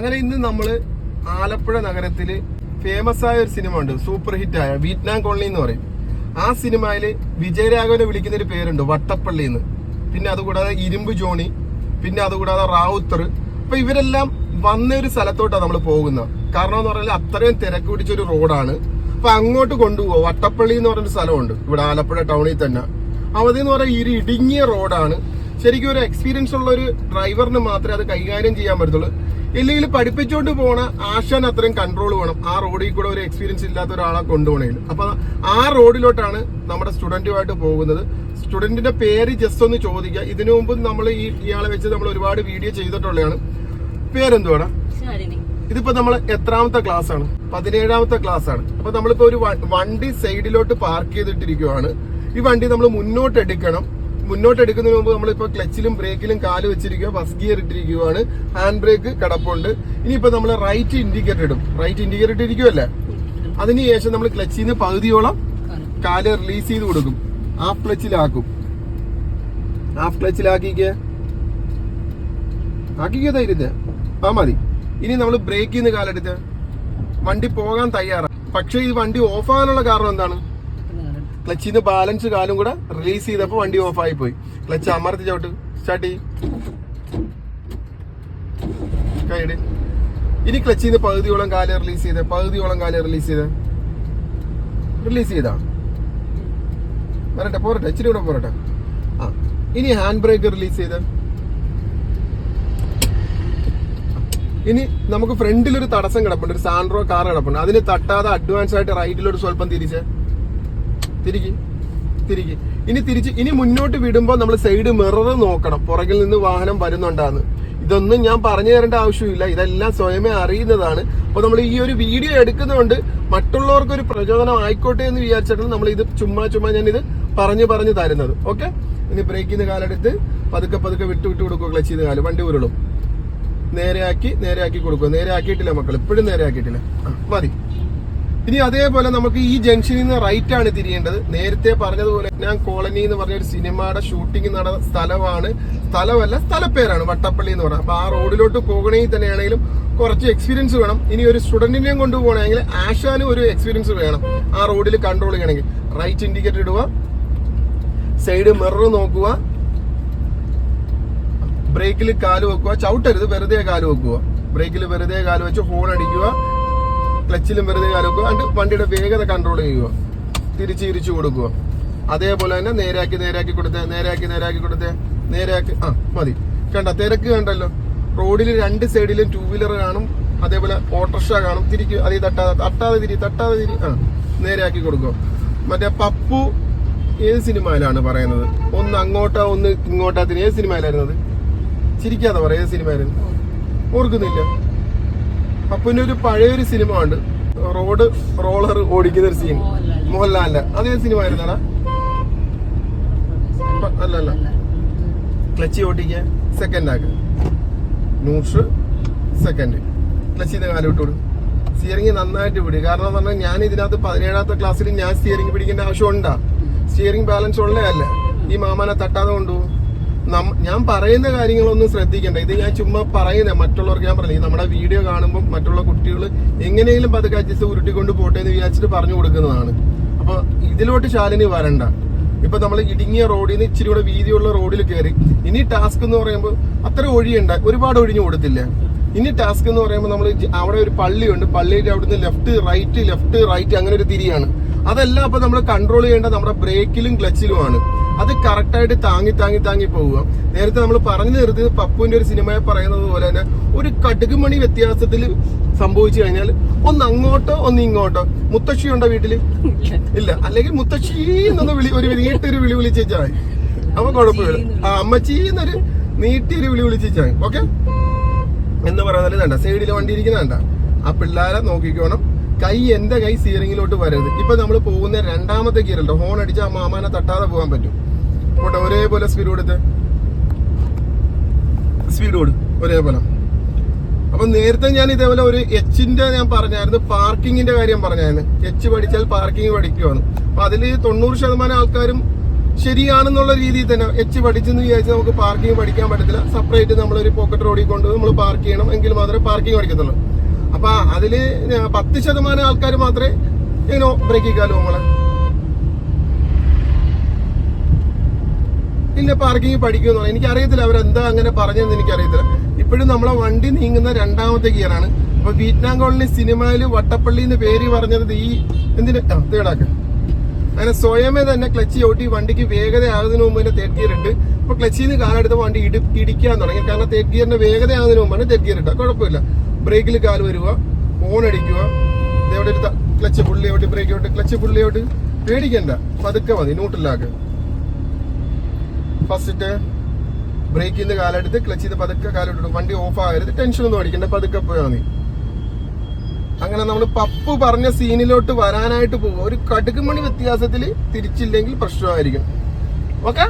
അങ്ങനെ ഇന്ന് നമ്മൾ ആലപ്പുഴ നഗരത്തിൽ ഫേമസ് ആയ ഒരു സിനിമ ഉണ്ട്. സൂപ്പർ ഹിറ്റ് ആയ വിയറ്റ്നാം കോളനി എന്ന് പറയും. ആ സിനിമയിൽ വിജയരാഘവനെ വിളിക്കുന്ന ഒരു പേരുണ്ട് വട്ടപ്പള്ളി എന്ന്. പിന്നെ അതുകൂടാതെ ഇരുമ്പ് ജോണി പിന്നെ അതുകൂടാതെ റാവുത്തർ. അപ്പൊ ഇവരെല്ലാം വന്ന ഒരു സ്ഥലത്തോട്ടാണ് നമ്മൾ പോകുന്നത്. കാരണം എന്ന് പറഞ്ഞാൽ അത്രയും തിരക്ക് പിടിച്ച ഒരു റോഡാണ്. അപ്പൊ അങ്ങോട്ട് കൊണ്ടുപോകുക വട്ടപ്പള്ളി എന്ന് പറഞ്ഞൊരു സ്ഥലമുണ്ട്. ഇവിടെ ആലപ്പുഴ ടൗണിൽ തന്നെ. അവധി എന്ന് പറയുന്ന ഈ ഇടുങ്ങിയ റോഡാണ് ശരിക്കും ഒരു എക്സ്പീരിയൻസ് ഉള്ള ഒരു ഡ്രൈവറിന് മാത്രമേ അത് കൈകാര്യം ചെയ്യാൻ പറ്റത്തുള്ളൂ. ഇല്ലെങ്കിൽ പഠിപ്പിച്ചുകൊണ്ട് പോണ ആശാൻ അത്രയും കൺട്രോൾ വേണം. ആ റോഡിൽ കൂടെ ഒരു എക്സ്പീരിയൻസ് ഇല്ലാത്ത ഒരാളെ കൊണ്ടുപോകണേൽ അപ്പൊ ആ റോഡിലോട്ടാണ് നമ്മുടെ സ്റ്റുഡന്റുമായിട്ട് പോകുന്നത്. സ്റ്റുഡന്റിന്റെ പേര് ജസ്റ്റ് ഒന്ന് ചോദിക്കുക ഇതിനു മുമ്പ് നമ്മൾ ഈ ഇയാളെ വെച്ച് നമ്മൾ ഒരുപാട് വീഡിയോ ചെയ്തിട്ടുള്ളതാണ്. പേരെന്തുവാടാ? ശാലിനി. ഇതിപ്പോ നമ്മൾ എത്രാമത്തെ ക്ലാസ് ആണ്? പതിനേഴാമത്തെ ക്ലാസ് ആണ്. അപ്പൊ നമ്മളിപ്പോ ഒരു വണ്ടി സൈഡിലോട്ട് പാർക്ക് ചെയ്തിട്ടിരിക്കുവാണ്. ഈ വണ്ടി നമ്മൾ മുന്നോട്ട് എടുക്കണം. മുന്നോട്ട് എടുക്കുന്നതിന് മുമ്പ് നമ്മളിപ്പോ ക്ലച്ചിലും ബ്രേക്കിലും കാൽ വെച്ചിരിക്കുക ഫസ്റ്റ് ഗിയർ ഇട്ടിരിക്കുകയാണ്. ഹാൻഡ് ബ്രേക്ക് കടപ്പുണ്ട്. ഇനിയിപ്പോ നമ്മൾ റൈറ്റ് ഇൻഡിക്കേറ്റർ ഇടും. റൈറ്റ് ഇൻഡിക്കേറ്റർ ഇട്ടിരിക്കുവല്ലേ? അതിനുശേഷം നമ്മൾ ക്ലച്ചിൽ നിന്ന് പകുതിയോളം കാൽ റിലീസ് ചെയ്ത് കൊടുക്കും. ഹാഫ് ക്ലച്ചിലാക്കും. ഹാഫ് ക്ലച്ചിലാക്കിക്കേ. ആക്കിക്കോ ധൈര്യത്തെ ആ മതി. ഇനി നമ്മൾ ബ്രേക്ക് ചെയ്യുന്ന കാലെടുത്ത്. വണ്ടി പോകാൻ തയ്യാറാണ് പക്ഷേ ഈ വണ്ടി ഓഫ് ആകാനുള്ള കാരണം എന്താണ്? ക്ലച്ചിൽ നിന്ന് ബാലൻസ് കാലും കൂടെ റിലീസ് ചെയ്തപ്പോൾ വണ്ടി ഓഫ് ആയി പോയി ക്ലച്ച് അമർത്തി ചവിട്ട്. സ്റ്റാർട്ട് ചെയ്യും. ഇനി ക്ലച്ചിന്ന് പകുതിയോളം കാൽ റിലീസ് ചെയ്ത്. പകുതിയോളം കാൽ റിലീസ് ചെയ്ത്. റിലീസ് ചെയ്താ. വരട്ടെ പോരട്ടെ ഇച്ചിരി കൂടെ പോരട്ടെ. ആ ഇനി ഹാൻഡ് ബ്രേക്ക് റിലീസ് ചെയ്ത്. ഇനി നമുക്ക് ഫ്രണ്ടിൽ ഒരു തടസ്സം കിടപ്പുണ്ട്. ഒരു സാൻഡ്രോ കാർ കിടപ്പുണ്ട്. അതിന് തട്ടാതെ അഡ്വാൻസ് ആയിട്ട് റൈറ്റിലൊരു സ്വല്പം തിരിച്ച്. തിരികെ തിരികെ. ഇനി തിരിച്ച് ഇനി മുന്നോട്ട് വിടുമ്പോൾ നമ്മൾ സൈഡ് മിറർ നോക്കണം. പുറകിൽ നിന്ന് വാഹനം വരുന്നുണ്ടാന്ന്. ഇതൊന്നും ഞാൻ പറഞ്ഞു തരേണ്ട ആവശ്യമില്ല. ഇതെല്ലാം സ്വയമേ അറിയുന്നതാണ്. അപ്പോൾ നമ്മൾ ഈ ഒരു വീഡിയോ എടുക്കുന്നതുകൊണ്ട് മറ്റുള്ളവർക്ക് ഒരു പ്രചോദനം ആയിക്കോട്ടെ എന്ന് വിചാരിച്ചിട്ടാണ് നമ്മൾ ഇത് ചുമ്മാ ചുമ്മാ ഞാൻ ഇത് പറഞ്ഞു പറഞ്ഞു തരുന്നത്. ഓക്കെ ഇനി ബ്രേക്ക് ചെയ്യുന്ന കാലെടുത്ത് പതുക്കെ പതുക്കെ വിട്ടു വിട്ടു കൊടുക്കുക ക്ലച്ച് ചെയ്ത് കാലം. വണ്ടി ഉരുളും. നേരെയാക്കി നേരെയാക്കി കൊടുക്കുക. നേരെ ആക്കിയിട്ടില്ല മക്കൾ ഇപ്പോഴും നേരെ ആക്കിയിട്ടില്ല മതി. ഇനി അതേപോലെ നമുക്ക് ഈ ജംഗ്ഷനിൽ നിന്ന് റൈറ്റ് ആണ് തിരിയേണ്ടത്. നേരത്തെ പറഞ്ഞതുപോലെ ഞാൻ കോളനി എന്ന് പറഞ്ഞ ഒരു സിനിമയുടെ ഷൂട്ടിംഗ് നടന്ന സ്ഥലമാണ്. സ്ഥലമല്ല സ്ഥലപ്പേരാണ്. വട്ടപ്പള്ളി എന്ന് പറഞ്ഞത് അപ്പൊ ആ റോഡിലോട്ട് പോകണമെങ്കിൽ തന്നെയാണെങ്കിലും കുറച്ച് എക്സ്പീരിയൻസ് വേണം. ഇനി ഒരു സ്റ്റുഡന്റിനെയും കൊണ്ടുപോകണമെങ്കിൽ ആശാനും ഒരു എക്സ്പീരിയൻസ് വേണം. ആ റോഡിൽ കൺട്രോൾ ചെയ്യണമെങ്കിൽ. റൈറ്റ് ഇൻഡിക്കേറ്റർ ഇടുക. സൈഡ് മിറർ നോക്കുക. ബ്രേക്കിൽ കാൽ വെക്കുക. ചവിട്ടരുത് വെറുതെ കാൽ വെക്കുക. ബ്രേക്കിൽ വെറുതെ കാൽ വെച്ച് ഹോൺ അടിക്കുക. ക്ലച്ചിലും വെറുതെ കാലൊക്കെ അണ്ട് വണ്ടിയുടെ വേഗത കൺട്രോൾ ചെയ്യുക. തിരിച്ച് തിരിച്ചു കൊടുക്കുക. അതേപോലെ തന്നെ നേരാക്കി നേരാക്കി കൊടുത്തേ നേരാക്കി നേരാക്കി കൊടുത്തേ നേരാക്കി. ആ മതി. കണ്ട തിരക്ക് കണ്ടല്ലോ. റോഡിൽ രണ്ട് സൈഡിലും ടൂ വീലർ കാണും. അതേപോലെ ഓട്ടോറിക്ഷ കാണും. തിരിക്കും അത് തട്ടാതെ തട്ടാതെ തിരി തട്ടാതെ തിരി. ആ നേരെയാക്കി കൊടുക്കുക. മറ്റേ പപ്പു ഏത് സിനിമയിലാണ് പറയുന്നത്? ഒന്ന് അങ്ങോട്ടാ ഒന്ന് ഇങ്ങോട്ടാ തിരി. ഏത് സിനിമയിലായിരുന്നത്? ചിരിക്കാതെ പറ ഏത് സിനിമയായിരുന്നു? ഓർക്കുന്നില്ല. പപ്പുവിന്റെ ഒരു പഴയൊരു സിനിമ ഉണ്ട് റോഡ് റോളർ ഓടിക്കുന്ന ഒരു സീൻ. മോഹൻലാലിന്റെ. അതേ സിനിമ ആയിരുന്നാടാ? അല്ല അല്ല. ക്ലച്ച് ഓട്ടിക്ക സെക്കൻഡ് ആക്ക്. നൂഷ് സെക്കൻഡ് ക്ലച്ച് ചെയ്ത കാലം ഇട്ടോളൂ സ്റ്റിയറിംഗ് നന്നായിട്ട് പിടി കാരണം എന്ന് പറഞ്ഞാൽ ഞാൻ ഇതിനകത്ത് പതിനേഴാമത്തെ ക്ലാസ്സിൽ ഞാൻ സ്റ്റിയറിംഗ് പിടിക്കേണ്ട ആവശ്യം ഉണ്ടാ സ്റ്റിയറിംഗ് ബാലൻസ് ഉള്ളതല്ല. ഈ മാമാനെ തട്ടാതെ കൊണ്ടുപോകും. നം- ഞാൻ പറയുന്ന കാര്യങ്ങളൊന്നും ശ്രദ്ധിക്കണ്ട. ഇത് ഞാൻ ചുമ്മാ പറയുന്നത് മറ്റുള്ളവർക്ക് ഞാൻ പറഞ്ഞു നമ്മുടെ വീഡിയോ കാണുമ്പോൾ മറ്റുള്ള കുട്ടികൾ എങ്ങനെയെങ്കിലും പതുക്കെ അഡ്ജസ്റ്റ് ഉരുട്ടിക്കൊണ്ട് പോട്ടെ എന്ന് വിചാരിച്ചിട്ട് പറഞ്ഞു കൊടുക്കുന്നതാണ്. അപ്പൊ ഇതിലോട്ട് ശാലിനി വരണ്ട. ഇപ്പൊ നമ്മൾ ഇടുങ്ങിയ റോഡിൽ നിന്ന് ഇച്ചിരി കൂടെ വീതിയുള്ള റോഡിൽ കയറി ഇനി ടാസ്ക് എന്ന് പറയുമ്പോൾ അത്ര ഒഴിയുണ്ട ഒരുപാട് ഒഴിഞ്ഞു കൊടുത്തില്ല. ഇനി ടാസ്ക് എന്ന് പറയുമ്പോൾ നമ്മൾ അവിടെ ഒരു പള്ളിയുണ്ട് പള്ളിയുടെ അവിടുന്ന് ലെഫ്റ്റ് റൈറ്റ് ലെഫ്റ്റ് റൈറ്റ് അങ്ങനെ ഒരു തിരിയാണ്. അതെല്ലാം അപ്പൊ നമ്മൾ കൺട്രോൾ ചെയ്യേണ്ട നമ്മുടെ ബ്രേക്കിലും ക്ലച്ചിലുമാണ് അത് കറക്റ്റായിട്ട് താങ്ങി താങ്ങി താങ്ങി പോവുക. നേരത്തെ നമ്മൾ പറഞ്ഞു നിർത്തിയത് പപ്പുവിന്റെ ഒരു സിനിമയെ പറയുന്നത് പോലെ തന്നെ ഒരു കടുകുമണി വ്യത്യാസത്തിൽ സംഭവിച്ചു കഴിഞ്ഞാൽ ഒന്ന് അങ്ങോട്ടോ ഒന്ന് ഇങ്ങോട്ടോ. മുത്തശ്ശി ഉണ്ടോ വീട്ടിൽ? ഇല്ല. അല്ലെങ്കിൽ മുത്തശ്ശി എന്നൊന്ന് വിളി ഒരു നീട്ടൊരു വിളി വിളിച്ചാൽ അപ്പൊ കുഴപ്പമില്ല. ആ അമ്മച്ചി എന്നൊരു നീട്ടിയൊരു വിളി വിളിച്ചാൽ ഓക്കെ? എന്ന് പറയുന്നത് വേണ്ട. സൈഡിൽ വണ്ടി ഇരിക്കുന്ന വേണ്ട ആ പിള്ളേരെ നോക്കിക്കോണം. കൈ എന്റെ കൈ സ്റ്റിയറിംഗിലോട്ട് വരരുത്. ഇപ്പൊ നമ്മൾ പോകുന്ന രണ്ടാമത്തെ ഗിയറല്ലോ ഹോൺ അടിച്ച് ആ മാമാനെ തട്ടാതെ പോകാൻ പറ്റും. പോട്ടെ ഒരേപോലെ സ്പീഡ് കൊടുത്ത്. സ്പീഡ് കൊടു ഒരേപോലെ അപ്പൊ നേരത്തെ ഞാൻ ഇതേപോലെ ഒരു എച്ചിന്റെ ഞാൻ പറഞ്ഞായിരുന്നു പാർക്കിങ്ങിന്റെ കാര്യം പറഞ്ഞായിരുന്നു. എച്ച് പഠിച്ചാൽ പാർക്കിംഗ് പഠിക്കുവാണ്. അപ്പൊ അതിൽ തൊണ്ണൂറ് ശതമാനം ആൾക്കാരും ശരിയാണെന്നുള്ള രീതിയിൽ തന്നെ എച്ച് പഠിച്ചെന്ന് വിചാരിച്ച് നമുക്ക് പാർക്കിംഗ് പഠിക്കാൻ പറ്റത്തില്ല. സെപ്പറേറ്റ് നമ്മളൊരു പോക്കറ്റ് റോഡിൽ കൊണ്ട് നമ്മൾ പാർക്ക് ചെയ്യണം എങ്കിൽ മാത്രമേ പാർക്കിംഗ് പഠിക്കത്തുള്ളൂ. അപ്പൊ അതിൽ പത്ത് ശതമാനം ആൾക്കാർ മാത്രമേ ഇങ്ങനെ ബ്രേക്ക് കാലോ നമ്മളെ. ഇല്ല പാർക്കിംഗ് പഠിക്കുമെന്ന് എനിക്ക് എനിക്കറിയത്തില്ല അവരെന്താ അങ്ങനെ പറഞ്ഞതെന്ന് എനിക്കറിയത്തില്ല. ഇപ്പോഴും നമ്മളെ വണ്ടി നീങ്ങുന്ന രണ്ടാമത്തെ ഗിയറാണ്. അപ്പൊ വിയറ്റ്നാം കോളനി സിനിമയിൽ വട്ടപ്പള്ളി എന്ന് പേര് പറഞ്ഞത് ഈ എന്തിന്? തേടാക്ക അങ്ങനെ സ്വയമേ തന്നെ ക്ലച്ച് ചവിട്ടി വണ്ടിക്ക് വേഗത ആകുന്നതിന് മുമ്പ് തന്നെ തേർഡ് ഗിയർ അപ്പൊ ക്ലച്ചിൽ നിന്ന് കാലെടുത്ത് വണ്ടി ഇടി ഇടിക്കാൻ തുടങ്ങി. കാരണം തേർഡ് ഗിയറിന്റെ വേഗത ആകുന്നതിന് മുമ്പാണ് തേർഡ് ഗിയർ ഇട്ടത് കുഴപ്പമില്ല. ബ്രേക്കിൽ കാൽ വരിക ഫോൺ അടിക്കുക. ഇതെവിടെ ഒരു ക്ലച്ച് പുള്ളിയോട്ട് ബ്രേക്ക് ബ്രേക്കോട്ട് ക്ലച്ച് പുള്ളിയോട്ട് പേടിക്കണ്ട. പതുക്കെ മതി ന്യൂട്രലാക്ക് ഫസ്റ്റ് ബ്രേക്കിൽ നിന്ന് കാലെടുത്ത് ക്ലച്ച് ചെയ്ത് പതുക്കെ കാലിട്ടു വണ്ടി ഓഫ് ആകരുത്. ടെൻഷൻ ഒന്നും അടിക്കണ്ട. പതുക്കെ പോയാൽ മതി. അങ്ങനെ നമ്മൾ പപ്പ് പറഞ്ഞ സീനിലോട്ട് വരാനായിട്ട് പോകും ഒരു കടുക് മണി വ്യത്യാസത്തിൽ തിരിച്ചില്ലെങ്കിൽ പ്രശ്നമായിരിക്കും. ഓക്കെ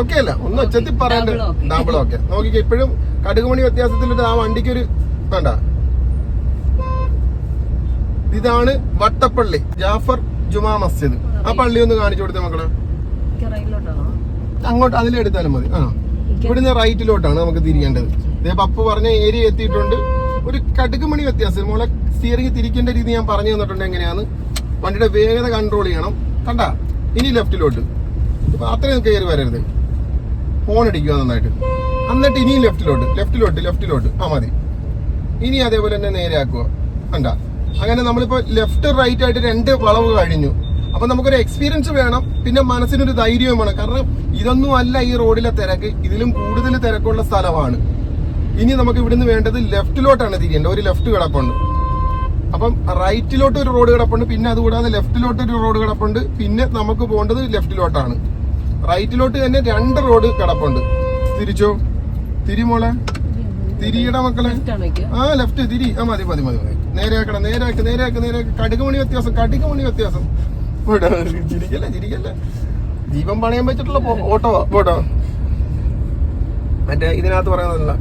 ഓക്കെ അല്ല. ഒന്ന് ഒച്ചത്തിൽ പറയണ്ട. ഡബിൾ ഓക്കെ നോക്കിക്കോ ഇപ്പോഴും കടുക് മണി വ്യത്യാസത്തിൽ ആ വണ്ടിക്ക് ഒരു വേണ്ട. ഇതാണ് വട്ടപ്പള്ളി. ജാഫർ ജുമാ മസ്ജിദ്. ആ പള്ളി ഒന്ന് കാണിച്ചു കൊടുത്തേ മക്കളെ. അങ്ങോട്ട് അതിലെടുത്താലും മതി. ആ. ഇവിടുന്ന് റൈറ്റിലോട്ടാണ് നമുക്ക് തിരിയേണ്ടത്. ഇതേ പപ്പു പറഞ്ഞ ഏരിയ എത്തിയിട്ടുണ്ട്. ഒരു കടുക് മണി വ്യത്യാസം. മോളെ സ്റ്റിയറിംഗ് തിരിക്കേണ്ട രീതി ഞാൻ പറഞ്ഞു തന്നിട്ടുണ്ട് എങ്ങനെയാണ് വണ്ടിയുടെ വേഗത കൺട്രോൾ ചെയ്യണം. കണ്ട? ഇനി ലെഫ്റ്റിലോട്ട് ഇപ്പൊ അത്രയും കയറി വരരുത്. ഫോൺ അടിക്കുക നന്നായിട്ട്. എന്നിട്ട് ഇനിയും ലെഫ്റ്റിലോട്ട് ലെഫ്റ്റിലോട്ട് ലെഫ്റ്റിലോട്ട് ആ മതി. ഇനി അതേപോലെ തന്നെ നേരെ ആക്കുക. കണ്ട? അങ്ങനെ നമ്മളിപ്പോ ലെഫ്റ്റ് റൈറ്റ് ആയിട്ട് രണ്ട് വളവ് കഴിഞ്ഞു. അപ്പൊ നമുക്കൊരു എക്സ്പീരിയൻസ് വേണം പിന്നെ മനസ്സിനൊരു ധൈര്യവും വേണം. കാരണം ഇതൊന്നും അല്ല ഈ റോഡിലെ തിരക്ക് ഇതിലും കൂടുതൽ തിരക്കുള്ള സ്ഥലമാണ്. ഇനി നമുക്ക് ഇവിടുന്ന് വേണ്ടത് ലെഫ്റ്റിലോട്ടാണ് തിരിയേണ്ടത് ഒരു ലെഫ്റ്റ് കിടപ്പുണ്ട്. അപ്പം റൈറ്റിലോട്ട് ഒരു റോഡ് കിടപ്പുണ്ട് പിന്നെ അതുകൂടാതെ ലെഫ്റ്റിലോട്ട് ഒരു റോഡ് കിടപ്പുണ്ട് പിന്നെ നമുക്ക് പോകേണ്ടത് ലെഫ്റ്റിലോട്ടാണ്. റൈറ്റിലോട്ട് തന്നെ രണ്ട് റോഡ് കിടപ്പുണ്ട്. തിരിച്ചോ? തിരിമോളെ തിരിയട മക്കളെ. ആ ലെഫ്റ്റ് തിരി. ആ മതി മതി മതി മതി. നേരെയാക്കണം നേരെയാക്കി നേരെയാക്കി നേരെയാക്കി കടുക് മണി വ്യത്യാസം കടുക് മണി വ്യത്യാസം. ജീവൻ പണയം വെച്ചിട്ടുള്ള ഓട്ടോ പോട്ടോ മറ്റേ ഇതിനകത്ത് പറയുന്നതല്ല.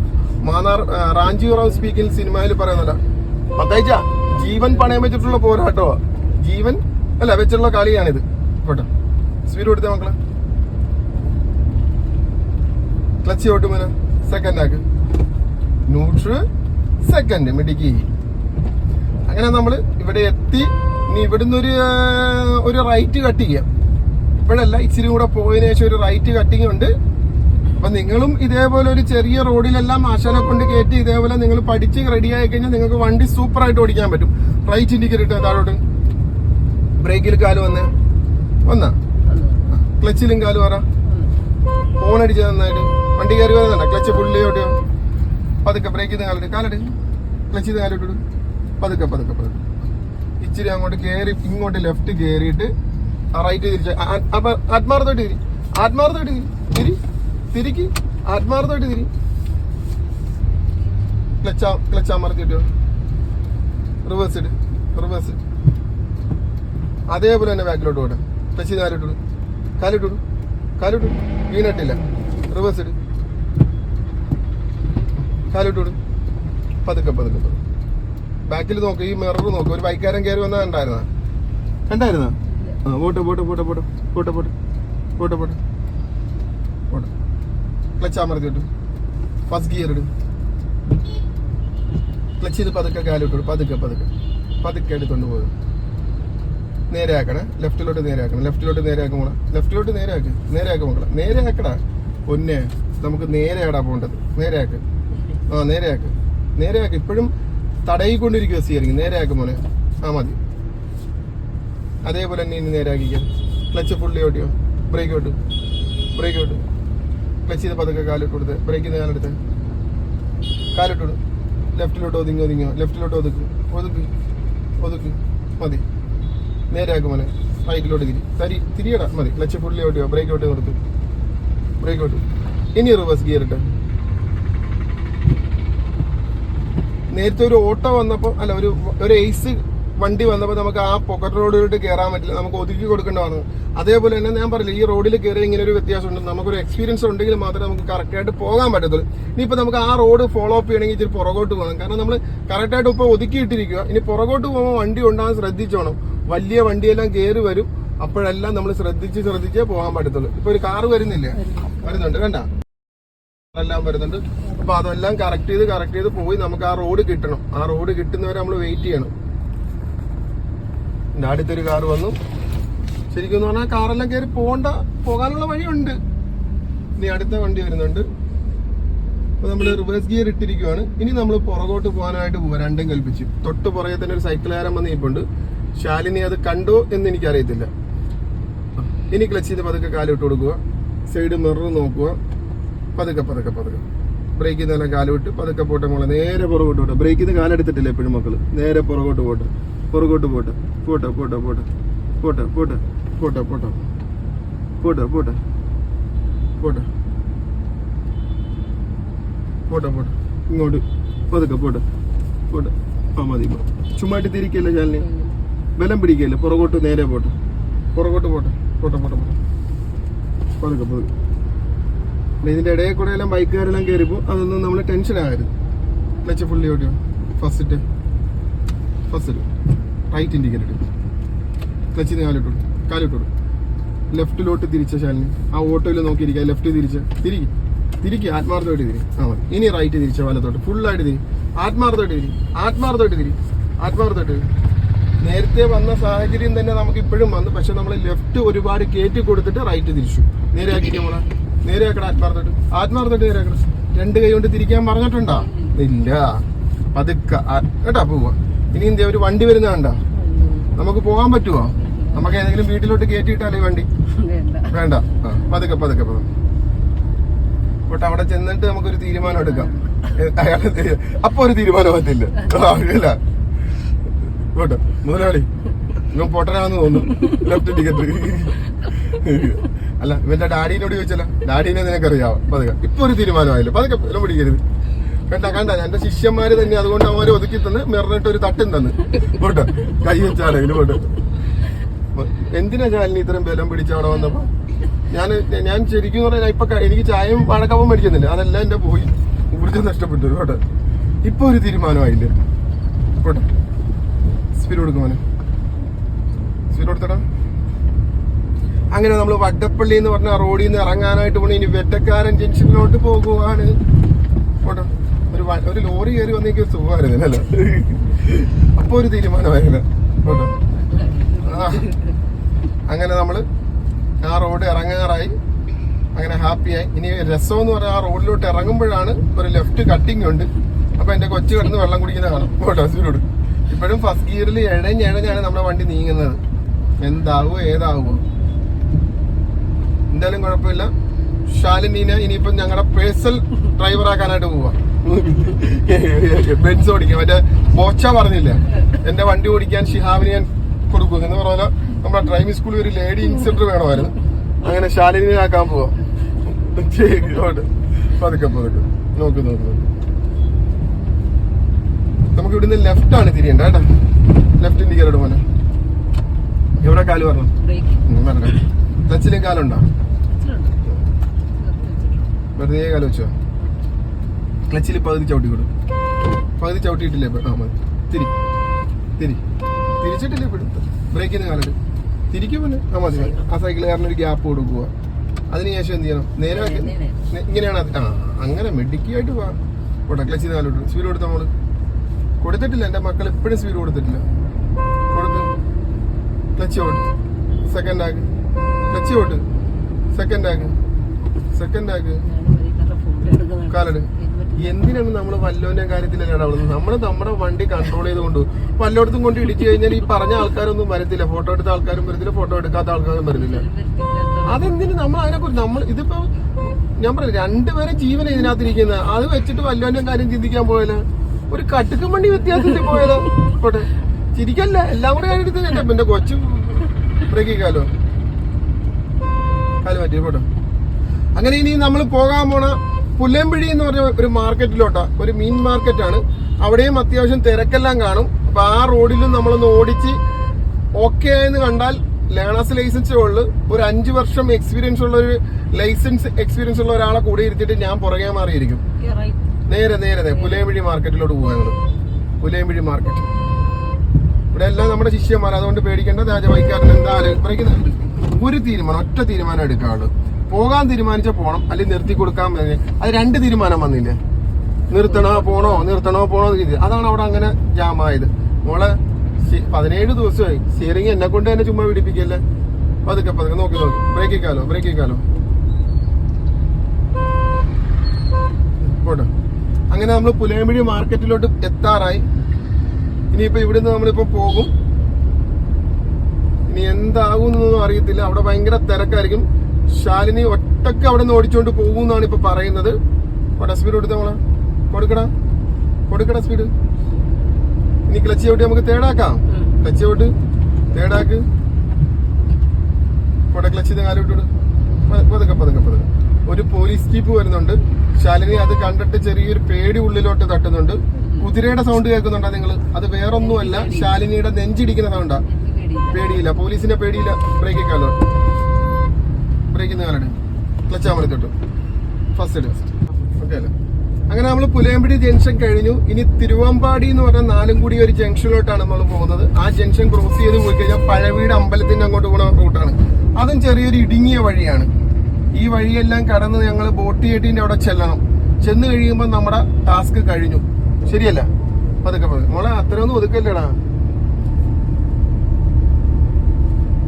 മാന്നാർ റാഞ്ചി റാവ് സ്പീക്കിംഗ് സിനിമയിൽ പറയുന്നതല്ല. പ്രത്യേകിച്ച ജീവൻ പണയം വെച്ചിട്ടുള്ള പോരാട്ടോ. ജീവൻ അല്ല വെച്ചിട്ടുള്ള കളിയാണിത്. പോട്ടോ. സ്പീഡ് കൊടുത്തേ മക്കളെ. ക്ലച്ച് ഓട്ട് മോനെ. സെക്കൻഡ് ആക്ക്. ന്യൂട്രൽ സെക്കൻഡ് മിടുക്കി. അങ്ങനെ നമ്മൾ ഇവിടെ എത്തി. ഇനി ഇവിടുന്ന് ഒരു ഒരു റൈറ്റ് കട്ട് ചെയ്യാം ഇപ്പോഴല്ല ഇച്ചിരി കൂടെ പോയതിനു ശേഷം ഒരു റൈറ്റ് കട്ടിങ് ഉണ്ട്. അപ്പൊ നിങ്ങളും ഇതേപോലെ ഒരു ചെറിയ റോഡിലെല്ലാം ആശാനെ കൊണ്ട് കയറ്റി ഇതേപോലെ നിങ്ങൾ പഠിച്ച് റെഡി ആയി കഴിഞ്ഞാൽ നിങ്ങൾക്ക് വണ്ടി സൂപ്പർ ആയിട്ട് ഓടിക്കാൻ പറ്റും. റൈറ്റ് ഇൻഡിക്കേറ്റർ താഴോട്ട്. ബ്രേക്കിൽ കാൽ വന്ന്. വന്ന? ക്ലച്ചിലും കാൽ പറ. ഫോൺ അടിച്ച് നന്നായിട്ട്. വണ്ടി കയറി വരുന്നുണ്ട? ക്ലച്ച് ഫുള്ളി ഓട്ടിയോ പതുക്കെ ബ്രേക്ക് ചെയ്ത് കാലിട്ട്. കാലിട്ട്. ക്ലച്ച് ചെയ്ത് കാലിട്ടിടും പതുക്കെ പതുക്കെ പതുക്കെ. ഇച്ചിരി അങ്ങോട്ട് കയറി ഇങ്ങോട്ട് ലെഫ്റ്റ് കയറിയിട്ട് റൈറ്റ് തിരിച്ച്. അപ്പൊ ആത്മാർത്ഥമായിട്ട് തിരി. ആത്മാർത്ഥമായിട്ട് തിരി. തിരി. തിരിക്ക്. ആത്മാർത്ഥമായിട്ട് തിരി. ക്ലച്ച് ക്ലച്ച് അമർത്തിട്ടോ റിവേഴ്സ് ഇട്. റിവേഴ്സ് അതേപോലെ തന്നെ ബാക്കിലോട്ട് പോട്ടെ. ക്ലച്ച് കാലിട്ടു കാലിട്ടു കാലിട്ടു വീണിട്ടില്ല. റിവേഴ്സ് ഇട്. കാലിട്ടു പതുക്കെ പതുക്കെ. ബാക്കിൽ നോക്ക് ഈ മിറർ നോക്ക്. ഒരു ബൈക്കാരൻ കയറി വന്നാ ഉണ്ടായിരുന്ന കണ്ടായിരുന്ന? ആ പോട്ടെ പോട്ടെ പോട്ടെ പോട്ടെ. പോട്ടെ പോട്ടെ. പോട്ടെ പോട്ടെ. പോട്ടെ. ക്ലച്ച് അമർത്തി ഇട്ടു ഫസ്റ്റ് ഗിയർ ഇടും. ക്ലച്ച് ചെയ്ത് പതുക്കെ കാലിട്ടു പതുക്കെ പതുക്കെ. പതുക്കെ എടുത്തോണ്ട് പോകും നേരെ ആക്കണേ ലെഫ്റ്റിലോട്ട് നേരെ ആക്കണം ലെഫ്റ്റിലോട്ട് നേരെ ആക്കുമ്പോൾ ലെഫ്റ്റിലോട്ട് നേരെ ആക്ക് നേരെ ആക്ക് മക്കളെ. നേരെ ആക്കടാ പൊന്നെ. നമുക്ക് നേരെ ആടാ പോകേണ്ടത് നേരെ ആക്ക് ആ നേരെ ആക്ക് നേരെ ആക്ക് ഇപ്പോഴും തടയിക്കൊണ്ടിരിക്കുക സ്റ്റിയറിംഗ് നേരെ ആക്ക് മോനെ. ആ മതി. അതേപോലെ തന്നെ ഇനി നേരെ ആക്കിക്കാം ക്ലച്ച് ഫുള്ളി ഓട്ടിയോ ബ്രേക്ക് ഓട്ടു ബ്രേക്ക് ഓട്ടു ക്ലച്ച് ചെയ്ത് പതുക്കെ കാലിട്ട് കൊടുത്ത്. ബ്രേക്ക് ചെയ്ത് കാലെടുത്ത്. കാലിട്ട് വിടും ലെഫ്റ്റിലോട്ട് ഒതുങ്ങി ഒതുങ്ങിയോ? ലെഫ്റ്റിലോട്ട് ഒതുക്ക്. ഒതുക്ക്. ഒതുക്ക്. മതി. നേരെ ആക്കും മോനെ. റൈറ്റിലോട്ട് തിരി. തരി. തിരിയടാ. മതി. ക്ലച്ച് ഫുള്ളി ഓട്ടിയോ ബ്രേക്ക് ഓട്ടി നിർത്തും. ബ്രേക്ക് ഓട്ടു ഇനി റിവേഴ്സ് ഗിയർ ഇട്ട്. നേരത്തെ ഒരു ഓട്ടോ വന്നപ്പോൾ അല്ല ഒരു ഒരു എയ്സ് വണ്ടി വന്നപ്പോൾ നമുക്ക് ആ പോക്കറ്റ് റോഡിലോട്ട് കയറാൻ പറ്റില്ല. നമുക്ക് ഒതുക്കി കൊടുക്കേണ്ടതാണ്. അതേപോലെ തന്നെ ഞാൻ പറഞ്ഞില്ല ഈ റോഡിൽ കയറി ഇങ്ങനെ ഒരു വ്യത്യാസമുണ്ട്. നമുക്കൊരു എക്സ്പീരിയൻസ് ഉണ്ടെങ്കിൽ മാത്രമേ നമുക്ക് കറക്റ്റായിട്ട് പോകാൻ പറ്റത്തുള്ളൂ. ഇനിയിപ്പോൾ നമുക്ക് ആ റോഡ് ഫോളോ അപ്പ് ചെയ്യണമെങ്കിൽ ഇച്ചിരി പുറകോട്ട് പോകണം. കാരണം നമ്മൾ കറക്റ്റായിട്ട് ഇപ്പോൾ ഒതുക്കിയിട്ടിരിക്കുക. ഇനി പുറകോട്ട് പോകുമ്പോൾ വണ്ടി ഉണ്ടാകാൻ ശ്രദ്ധിച്ചോണം. വലിയ വണ്ടിയെല്ലാം കയറി വരും. അപ്പോഴെല്ലാം നമ്മൾ ശ്രദ്ധിച്ച് ശ്രദ്ധിച്ചേ പോകാൻ പറ്റത്തുള്ളൂ. ഇപ്പൊ ഒരു കാറ് വരുന്നില്ലേ? വരുന്നുണ്ട്. കണ്ട? എല്ലാം വരുന്നുണ്ട്. അപ്പൊ അതെല്ലാം കറക്റ്റ് ചെയ്ത് കറക്റ്റ് ചെയ്ത് പോയി നമുക്ക് ആ റോഡ് കിട്ടണം. ആ റോഡ് കിട്ടുന്നവരെ നമ്മൾ വെയിറ്റ് ചെയ്യണം. എന്റെ അടുത്തൊരു കാറ് വന്നു. ശരിക്കും എന്ന് പറഞ്ഞാൽ കാറെല്ലാം കയറി പോകണ്ട പോകാനുള്ള വഴിയുണ്ട്. ഇനി അടുത്ത വണ്ടി വരുന്നുണ്ട്. അപ്പൊ നമ്മൾ റിവേഴ്സ് ഗിയർ ഇട്ടിരിക്കുവാണ്. ഇനി നമ്മൾ പുറകോട്ട് പോകാനായിട്ട് പോവാ രണ്ടും കൽപ്പിച്ച്. തൊട്ട് പുറകെ തന്നെ ഒരു സൈക്കിളുകാരൻ വന്ന് ഇപ്പുണ്ട് ശാലിനി അത് കണ്ടോ എന്ന് എനിക്ക് അറിയത്തില്ല ഇനി ക്ലച്ച് ചെയ്ത് പതുക്കെ കാലിട്ട് കൊടുക്കുക. സൈഡ് മിറർ നോക്കുക. പതുക്കെ പതുക്കെ പതുക്കെ. ബ്രേക്കിൽ നിന്ന് കാലുവിട്ട് പതുക്കെ പോട്ടെ മോളെ. നേരെ പുറകോട്ട് പോട്ടെ. ബ്രേക്കിൽ നിന്ന് കാലെടുത്തിട്ടില്ല എപ്പോഴും മക്കൾ? നേരെ പുറകോട്ട് പോട്ടെ. പുറകോട്ട് പോട്ടെ. പോട്ടെ പോട്ടെ പോട്ടെ. പോട്ടെ പോട്ടെ. പോട്ടെ പോട്ടെ. പോട്ടെ പോട്ടെ. പോട്ടെ. പോട്ടെ പോട്ടെ. ഇങ്ങോട്ട്. പതുക്കെ പോട്ടെ. പോട്ടെ. ആ മതി. ചുമ്മായിട്ട് തിരിക്കല്ലേ ശാലിനി ബലം പിടിക്കല്ലേ? പുറകോട്ട് നേരെ പോട്ടെ. പുറകോട്ട് പോട്ടെ. പോട്ടെ പോട്ടെ പോട്ടെ. പതുക്കെ പതുക്കെ. പിന്നെ ഇതിന്റെ ഇടയിൽ കൂടെ എല്ലാം ബൈക്കുകാരെല്ലാം കയറിപ്പോ അതൊന്നും നമ്മൾ ടെൻഷൻ ആകരുത്. ക്ലച്ച് ഫുള്ളി ഓടിയോ ഫസ്റ്റ് ഫസ്റ്റ് റൈറ്റ് ഇൻഡിക്കേറ്റർ ക്ലച്ചിന് കാലിട്ടു കാലിട്ടു ലെഫ്റ്റിലോട്ട് തിരിച്ച ശാലിന്. ആ ഓട്ടോയിൽ നോക്കിയിരിക്കുക ലെഫ്റ്റ് തിരിച്ച്. തിരികെ തിരിക്കുക ആത്മാർത്ഥമായിട്ട് തിരി ആ മതി. ഇനി റൈറ്റ് തിരിച്ച വലത്തോട്ട്. ഫുള്ളായിട്ട് തിരി ആത്മാർത്ഥമായിട്ട് തിരി ആത്മാർത്ഥമായിട്ട് തിരി ആത്മാർത്ഥമായിട്ട് നേരത്തെ വന്ന സാഹചര്യം തന്നെ നമുക്ക് ഇപ്പോഴും വന്നു. പക്ഷെ നമ്മൾ ലെഫ്റ്റ് ഒരുപാട് കയറ്റി കൊടുത്തിട്ട് റൈറ്റ് തിരിച്ചു. നേരെയാക്കി നമ്മളെ നേരെയാക്കട ആത്മാർത്ഥമായിട്ട്. ആത്മാർത്ഥമായിട്ട് നേരെയാക്കട രണ്ട് കൈ കൊണ്ട് തിരിക്കാൻ പറഞ്ഞിട്ടുണ്ടോ? ഇല്ല. പതുക്കെ. കേട്ടാ പോവാ. ഇനി എന്താ ഒരു വണ്ടി വരുന്ന വേണ്ട നമുക്ക് പോകാൻ പറ്റുമോ നമുക്ക് ഏതെങ്കിലും വീട്ടിലോട്ട് കയറ്റിയിട്ടാലേ വണ്ടി? വേണ്ട. പതുക്കെ പതുക്കെ പതുക്കെ. പോട്ടെ അവിടെ ചെന്നിട്ട് നമുക്കൊരു തീരുമാനം എടുക്കാം. അയാൾ അപ്പൊ ഒരു തീരുമാനമാകത്തില്ല ഇല്ല. പോട്ടെ മുതലാളി ഇവൻ പൊട്ടനാന്ന് തോന്നുന്നു. ലെഫ്റ്റ് ടിക്കറ്റ് അല്ല ഇവന്റെ ഡാഡിനോട് ചോദിച്ചല്ല? ഡാഡിനെ നിനക്കറിയാവോ? പതുക്കെ. ഇപ്പൊ ഒരു തീരുമാനമായില്ല. പതുക്കെ വില പിടിക്കരുത്. കണ്ട കണ്ട എന്റെ ശിഷ്യന്മാര് തന്നെ അതുകൊണ്ട് അവരെ ഒതുക്കി തന്ന് മിറന്നിട്ട് ഒരു തട്ടും തന്ന്. പോട്ടെ കൈ വെച്ചാണെങ്കിലും പോട്ടെ. എന്തിനാ ചാലിന് ഇത്രയും ബലം പിടിച്ചവിടെ വന്നപ്പോ? ഞാൻ ഞാൻ ശരിക്കും പറഞ്ഞാൽ ഇപ്പൊ എനിക്ക് ചായയും പഴക്കവും മേടിക്കുന്നില്ല. അതെല്ലാം എന്റെ പോയി. ഊർജം നഷ്ടപ്പെട്ടു കേട്ടെ ഇപ്പൊ ഒരു തീരുമാനമായില്ലേ. പോട്ടെ. സ്പീഡ് കൊടുക്കുമോനെ സ്പീഡ് കൊടുത്തടാ. അങ്ങനെ നമ്മൾ വട്ടപ്പള്ളി എന്ന് പറഞ്ഞ റോഡിൽ നിന്ന് ഇറങ്ങാനായിട്ട് പോണി ഇനി വെറ്റക്കാരൻ ജംഗ്ഷനിലോട്ട് പോകുവാണ്. ഒരു ഒരു ലോറി കയറി വന്നെങ്കിൽ സുഖമായിരുന്നു അല്ലേ? അപ്പൊ ഒരു തീരുമാനമായിരുന്നു. അങ്ങനെ നമ്മൾ ആ റോഡ് ഇറങ്ങാറായി. അങ്ങനെ ഹാപ്പിയായി. ഇനി രസം എന്ന് പറഞ്ഞാൽ ആ റോഡിലോട്ട് ഇറങ്ങുമ്പോഴാണ് ഒരു ലെഫ്റ്റ് കട്ടിങ് ഉണ്ട്. അപ്പൊ എന്റെ കൊച്ചു കിടന്ന് വെള്ളം കുടിക്കുന്ന കാണാം. പോട്ടോ സൂര്യോട് ഇപ്പോഴും ഫസ്റ്റ് ഗിയറിൽ ഇഴഞ്ഞാണ് നമ്മുടെ വണ്ടി നീങ്ങുന്നത്. എന്താവോ ഏതാവോ. എന്തായാലും കുഴപ്പമില്ല. ശാലിനീനെ ഇനിയിപ്പം ഞങ്ങളുടെ പേഴ്സണൽ ഡ്രൈവർ ആക്കാനായിട്ട് പോവാ. ബെൻസ് ഓടിക്കാൻ മറ്റേ ബോച്ച പറഞ്ഞില്ല? എന്റെ വണ്ടി ഓടിക്കാൻ ഷിഹാബിന് ഞാൻ കൊടുക്കും. എന്ന് പറഞ്ഞാൽ നമ്മുടെ ഡ്രൈവിംഗ് സ്കൂളിൽ ഒരു ലേഡി ഇൻസ്ട്രക്ടർ വേണമായിരുന്നു. അങ്ങനെ ശാലിനീനെ ആക്കാൻ പോവാ. പതുക്കെ പതുക്കെ. നോക്ക് നോക്ക് നമുക്ക് ഇവിടുന്ന് ലെഫ്റ്റ് ആണ് തിരിയേണ്ട കേട്ടോ. ലെഫ്റ്റ് ഇൻഡിക്കേറ്റർ പോലെ എവിടെ കാൽ പറഞ്ഞു ടച്ചിലും കാലുണ്ടോ. വെറുതെ കാലം വെച്ചോ? ക്ലച്ചിൽ പകുതി ചവിട്ടി കൊടു പകുതി ചവിട്ടിയിട്ടില്ലേ? ആ മതി. തിരി. തിരി. തിരിച്ചിട്ടില്ലേ ഇപ്പോഴും ബ്രേക്കിന് കാലിട്ട് തിരിക്കും പിന്നെ. ആ മതി. ആ ആ കാരണം ഒരു ഗ്യാപ്പ് കൊടുക്കുക. അതിനുശേഷം എന്ത് ചെയ്യണം? നേരെ ഇങ്ങനെയാണ് അത്. ആ അങ്ങനെ മെഡിക്കായിട്ട് പോവാം. പോട്ടെ ക്ലച്ചിൽ നിന്ന് കാലം സ്പീഡ് കൊടുത്ത നമ്മൾ കൊടുത്തിട്ടില്ല. എന്റെ മക്കൾ ഇപ്പോഴും സ്പീഡ് കൊടുത്തിട്ടില്ല. കൊടുത്ത് ക്ലച്ച് കൊടുത്തു സെക്കൻഡ് ആക്ക്. ഓട്ട് സെക്കൻഡ് ആക്ക് സെക്കൻഡ് ആക്ക്. കാലട്. എന്തിനാണ് നമ്മൾ വല്ലോന്റെ കാര്യത്തിൽ ഇടപെടുന്നത് നമ്മൾ നമ്മുടെ വണ്ടി കൺട്രോൾ ചെയ്തുകൊണ്ട് വല്ലോടത്തും കൊണ്ട് ഇടിച്ചു കഴിഞ്ഞാൽ ഈ പറഞ്ഞ ആൾക്കാരൊന്നും വരത്തില്ല. ഫോട്ടോ എടുത്ത ആൾക്കാരും വരത്തില്ല ഫോട്ടോ എടുക്കാത്ത ആൾക്കാരും ഇരുപത്തിരണ്ട് അതെന്തിന് നമ്മൾ അതിനെ കുറിച്ച് നമ്മൾ ഇതിപ്പോ ഞാൻ പറഞ്ഞു രണ്ടുപേരെ ജീവൻ ഇതിനകത്തിരിക്കുന്നത്. അത് വെച്ചിട്ട് വല്ലോന്റെ കാര്യം ചിന്തിക്കാൻ പോയാലോ ഒരു കട്ടുക്കും വണ്ടി വ്യത്യാസത്തിൽ പോയാലോ പോട്ടെ. ചിരിക്കല്ല. എല്ലാം കൂടെ കഴിഞ്ഞിട്ട് എന്റെ എന്റെ കൊച്ചു ബ്രേക്കിക്കാലോ. കാൽ മാറ്റി പോട്ടെ അങ്ങനെ ഇനി നമ്മൾ പോകാൻ പോണ പുല്ലമ്പഴി എന്ന് പറഞ്ഞ ഒരു മാർക്കറ്റിലോട്ടാ. ഒരു മീൻ മാർക്കറ്റ് ആണ് അവിടെയും അത്യാവശ്യം തിരക്കെല്ലാം കാണും. അപ്പൊ ആ റോഡിലും നമ്മളൊന്ന് ഓടിച്ച് ഓക്കെ ആയെന്ന് കണ്ടാൽ ലേണേഴ്സ് ലൈസൻസ് ഉള്ളു. ഒരു അഞ്ചു വർഷം എക്സ്പീരിയൻസ് ഉള്ള ഒരു ലൈസൻസ് എക്സ്പീരിയൻസ് ഉള്ള ഒരാളെ കൂടെ ഇരുത്തിയിട്ട് ഞാൻ പുറകെ മാറിയിരിക്കും. നേരെ നേരെ പുലേമ്പിഴി മാർക്കറ്റിലോട്ട് പോകാൻ പുലേമ്പിഴി മാർക്കറ്റ് ഇവിടെ എല്ലാം നമ്മുടെ ശിഷ്യന്മാർ അതുകൊണ്ട് പേടിക്കേണ്ട രാജ ബൈക്കാരൻ എന്തായാലും ബ്രേക്ക് ഒരു തീരുമാനം ഒറ്റ തീരുമാനം എടുക്കാവുള്ളൂ പോകാൻ തീരുമാനിച്ച പോണം അല്ലെങ്കിൽ നിർത്തി കൊടുക്കാൻ അത് രണ്ട് തീരുമാനം വന്നില്ലേ? നിർത്തണോ പോണോ നിർത്തണോ പോണോ അതാണ് അവിടെ അങ്ങനെ ജാമായത്. മോളെ പതിനേഴ് ദിവസമായി. സ്റ്റിയറിംഗ് എന്നെ കൊണ്ട് തന്നെ ചുമ്മാ പിടിപ്പിക്കല്ലേ? പതുക്കെ പതുക്കെ നോക്കി നോക്കി. ബ്രേക്ക് ഇക്കാലോ ബ്രേക്ക് ഇക്കാലോ പോട്ടെ. അങ്ങനെ നമ്മൾ പുലയമ്പഴി മാർക്കറ്റിലോട്ട് എത്താറായി. ഇനിയിപ്പോ ഇവിടുന്ന് നമ്മളിപ്പോ പോകും. ഇനി എന്താകും എന്നൊന്നും അറിയത്തില്ല. അവിടെ ഭയങ്കര തിരക്കായിരിക്കും. ശാലിനി ഒറ്റയ്ക്ക് അവിടെ നിന്ന് ഓടിച്ചുകൊണ്ട് പോകും എന്നാണ് ഇപ്പൊ പറയുന്നത്. അവിടെ സ്പീഡ് കൊടുത്ത മോളെ? കൊടുക്കടാ. കൊടുക്കടാ സ്പീഡ് ഇനി ക്ലച്ച് ചവിട്ടി നമുക്ക് തേടാക്കാം. ക്ലച്ച് ചവിട്ട് തേടാക്ക്. കൊട ക്ലച്ച് കാലിട്ടോട് പതുക്കെ പതുക്കെ പതുക്കെ. ഒരു പോലീസ് ജീപ്പ് വരുന്നുണ്ട്. ശാലിനി അത് കണ്ടിട്ട് ചെറിയൊരു പേടി ഉള്ളിലോട്ട് തട്ടുന്നുണ്ട്. കുതിരയുടെ സൗണ്ട് കേൾക്കുന്നുണ്ടോ നിങ്ങൾ അത് വേറൊന്നുമല്ല. ശാലിനിയുടെ നെഞ്ചിടിക്കുന്ന സൗണ്ടാ പേടിയില്ല. പോലീസിന്റെ പേടിയില്ല. ബ്രേക്ക് കാലോ ബ്രേക്കിന്ന് കാലട് ക്ലച്ച് അമർത്തിട്ടു ഫസ്റ്റ് ഇട് ഓക്കെ അല്ലേ? അങ്ങനെ നമ്മൾ പുലയമ്പടി ജംഗ്ഷൻ കഴിഞ്ഞു. ഇനി തിരുവമ്പാടി എന്ന് പറഞ്ഞ നാലും കൂടി ഒരു ജംഗ്ഷനിലോട്ടാണ് നമ്മൾ പോകുന്നത്. ആ ജംഗ്ഷൻ ക്രോസ് ചെയ്ത് പോയി കഴിഞ്ഞാൽ പഴവീട് അമ്പലത്തിന്റെ അങ്ങോട്ട് പോണ റൂട്ടാണ്. അതും ചെറിയൊരു ഇടുങ്ങിയ വഴിയാണ്. ഈ വഴിയെല്ലാം കടന്ന് ഞങ്ങൾ ബോട്ട് ഏട്ടിന്റെ അവിടെ ചെല്ലണം. ചെന്ന് കഴിയുമ്പോൾ നമ്മുടെ ടാസ്ക് കഴിഞ്ഞു. ശരിയല്ല. പതുക്കെ പതുക്കെ. മോളെ അത്രയൊന്നും ഒതുക്കല്ലേടാ.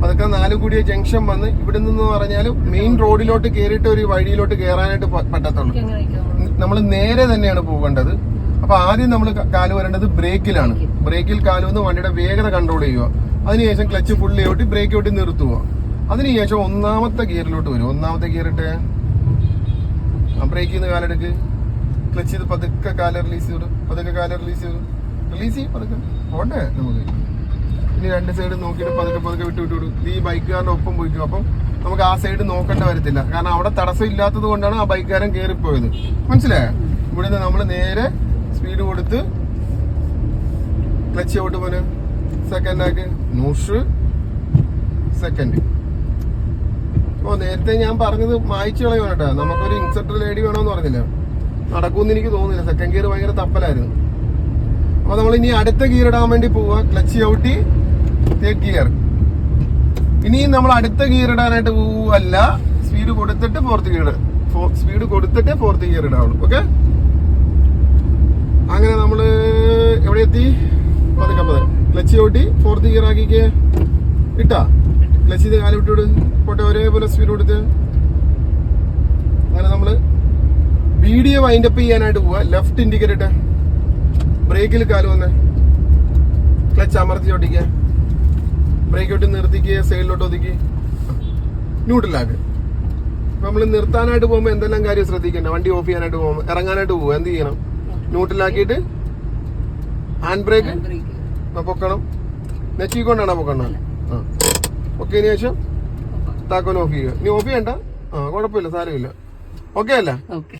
പതുക്കെ നാലും കൂടിയ ജംഗ്ഷൻ വന്ന് ഇവിടെ നിന്ന് പറഞ്ഞാൽ മെയിൻ റോഡിലോട്ട് കയറിയിട്ട് ഒരു വഴിയിലോട്ട് കയറാനായിട്ട് പറ്റത്തുള്ളൂ. നമ്മൾ നേരെ തന്നെയാണ് പോകേണ്ടത്. അപ്പൊ ആദ്യം നമ്മൾ കാൽ വരേണ്ടത് ബ്രേക്കിലാണ്. ബ്രേക്കിൽ കാൽ വന്ന് വണ്ടിയുടെ വേഗത കൺട്രോൾ ചെയ്യുക. അതിനുശേഷം ക്ലച്ച് ഫുള്ളി ഓട്ടി ബ്രേക്ക് ഓട്ടി നിർത്തുക. അതിനുശേഷം ഒന്നാമത്തെ ഗിയറിലോട്ട് വരും. ഒന്നാമത്തെ ഗിയർ ഇട്ടേ. ആ ബ്രേക്കിൽ നിന്ന് കാലെടുക്ക്. ക്ലച്ച് ചെയ്ത് പതുക്കെ കാലം റിലീസ് ചെയ്തു. പതുക്കെ കാലം റിലീസ് ചെയ്തു. റിലീസ് ചെയ്യും പതുക്കെ. പോട്ടെ നമുക്ക്? ഇനി രണ്ട് സൈഡ് നോക്കിയിട്ട് പതുക്കെ പതുക്കെ വിട്ടു വിട്ടു വിടും ഈ ബൈക്കുകാരന്റെ ഒപ്പം പോയിക്കും. അപ്പം നമുക്ക് ആ സൈഡ് നോക്കേണ്ട വരത്തില്ല. കാരണം അവിടെ തടസ്സം ഇല്ലാത്തത് കൊണ്ടാണ് ആ ബൈക്കുകാരൻ കയറിപ്പോയത് മനസ്സിലായോ? നിന്ന് നമ്മൾ നേരെ സ്പീഡ് കൊടുത്ത് ക്ലച്ച് ഔട്ട് പോനെ സെക്കൻഡ് ആക്ക്. നൂഷ് സെക്കൻഡ് ഓ നേരത്തെ ഞാൻ പറഞ്ഞത് മായ്ച്ചു കളയുവാണ് കേട്ടോ. നമുക്കൊരു ഇൻസെർട്ടർ ലേഡി വേണമെന്ന് പറഞ്ഞില്ല? നടക്കുമെന്ന് എനിക്ക് തോന്നുന്നില്ല. സെക്കൻഡ് ഗിയർ ഭയങ്കര തപ്പലായിരുന്നു. അപ്പൊ നമ്മൾ ഇനി അടുത്ത ഗിയർ ഇടാൻ വേണ്ടി പോവുക ക്ലച്ച് ഔട്ടി തേർഡ് ഗിയർ ഇനിയും നമ്മൾ അടുത്ത ഗിയർ ഇടാനായിട്ട് പോവല്ല സ്പീഡ് കൊടുത്തിട്ട് ഫോർത്ത് ഗിയർ സ്പീഡ് കൊടുത്തിട്ട് ഫോർത്ത് ഗിയർ ഇടാവുള്ളൂ. ഓക്കെ അങ്ങനെ നമ്മൾ എവിടെ എത്തി? പതുക്കെ പതുക്കെ. ക്ലച്ച് ഔട്ടി ഫോർത്ത് ഗിയർ ആക്കിക്ക്. ഇട്ടാ? ക്ലച്ച് ചെയ്ത് വിട്ടു വിട്ടുവിട് പോട്ടെ ഒരേപോലെ സ്പീഡ് കൊടുത്ത്. അങ്ങനെ നമ്മൾ വീഡിയോ വൈൻഡപ്പ് ചെയ്യാനായിട്ട് പോവാ. ലെഫ്റ്റ് ഇൻഡിക്കേറ്റർ ഇട്ടേ. ബ്രേക്കിൽ കാൽ വന്നേ. ക്ലച്ച് അമർത്തി ഓടിക്കുക ബ്രേക്ക് ഇട്ട് നിർത്തിക്കുക സൈഡിലോട്ട് ഒതുക്കി. ന്യൂട്രലാക്ക് ആക്ക്. നമ്മൾ നിർത്താനായിട്ട് പോകുമ്പോൾ എന്തെല്ലാം കാര്യം ശ്രദ്ധിക്കണ്ട? വണ്ടി ഓഫ് ചെയ്യാനായിട്ട് പോകുമ്പോൾ ഇറങ്ങാനായിട്ട് പോകും എന്ത് ചെയ്യണം? ന്യൂട്രലാക്കിയിട്ട് ഹാൻഡ് ബ്രേക്ക് പൊക്കണം. നെച്ചിക്കൊണ്ടാണോ പൊക്കണം ആ. ഓക്കെ ശേഷം താക്കോൽ ഓഫ് ചെയ്യുക. ഇനി ഓഫ് ചെയ്യണ്ട? ആ കുഴപ്പമില്ല സാരമില്ല. ഓക്കെ അല്ല? ഓക്കെ